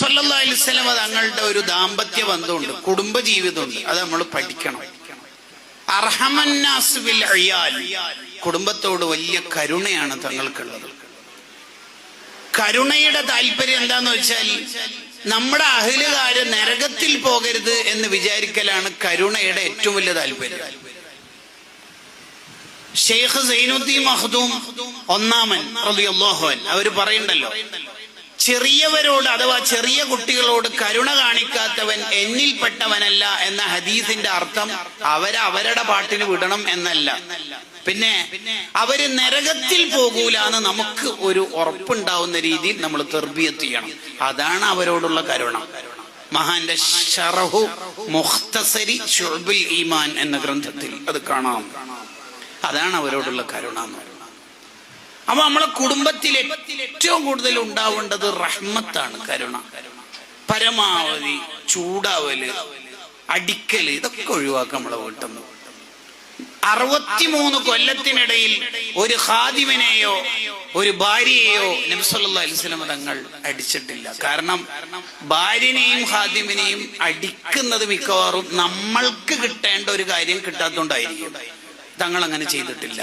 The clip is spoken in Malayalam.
നബ്സല്ലാ അലിസ്ലമ തങ്ങളുടെ ഒരു ദാമ്പത്യ ബന്ധമുണ്ട് കുടുംബ ജീവിതമുണ്ട് അത് നമ്മൾ പഠിക്കണം. അർഹമന്നാസ് ബിൽ അയാൽ കുടുംബത്തോട് വലിയ കരുണയാണ് തങ്ങൾക്കുള്ളത്. കരുണയുടെ താല്പര്യം എന്താന്ന് വെച്ചാൽ നമ്മുടെ അഹിലുകാര് നരകത്തിൽ പോകരുത് എന്ന് വിചാരിക്കലാണ് കരുണയുടെ ഏറ്റവും വലിയ താല്പര്യം. ഷെയ്ഖ് സൈനുദ്ദീൻ മഹദൂം ഒന്നാമൻ അവർ പറയണ്ടല്ലോ ചെറിയവരോട് അഥവാ ചെറിയ കുട്ടികളോട് കരുണ കാണിക്കാത്തവൻ എന്നിൽപ്പെട്ടവനല്ല എന്ന ഹദീസിന്റെ അർത്ഥം അവരെ അവരുടെ പാട്ടിന് വിടണം എന്നല്ല. പിന്നെ അവർ നരകത്തിൽ പോകൂലാന്ന് നമുക്ക് ഒരു ഉറപ്പുണ്ടാവുന്ന രീതിയിൽ നമ്മൾ തെർബിയത്ത് ചെയ്യണം. അതാണ് അവരോടുള്ള കരുണ. മഹാന്റെ ഷറഹു മുഖ്തസരി ഷുബുൽ ഈമാൻ എന്ന ഗ്രന്ഥത്തിൽ അത് കാണാം. അതാണ് അവരോടുള്ള കരുണ എന്ന് പറയുന്നത്. അപ്പൊ നമ്മളെ കുടുംബത്തിൽ ഏറ്റവും കൂടുതൽ ഉണ്ടാവേണ്ടത് റഹ്മത്താണ് കരുണ. പരമാവധി ചൂടാവൽ അടിക്കൽ ഇതൊക്കെ ഒഴിവാക്കാം നമ്മളെ വീട്ടിൽ നിന്ന് അറുപത്തിമൂന്ന് കൊല്ലത്തിനിടയിൽ ഒരു ഹാദിമിനെയോ ഒരു ഭാര്യയെയോ നബ്സല്ലാ തങ്ങൾ അടിച്ചിട്ടില്ല. കാരണം ഭാര്യനെയും ഹാദിമിനെയും അടിക്കുന്നത് മിക്കവാറും നമ്മൾക്ക് കിട്ടേണ്ട ഒരു കാര്യം കിട്ടാത്തോണ്ടായിരിക്കും തങ്ങൾ അങ്ങനെ ചെയ്തിട്ടില്ല.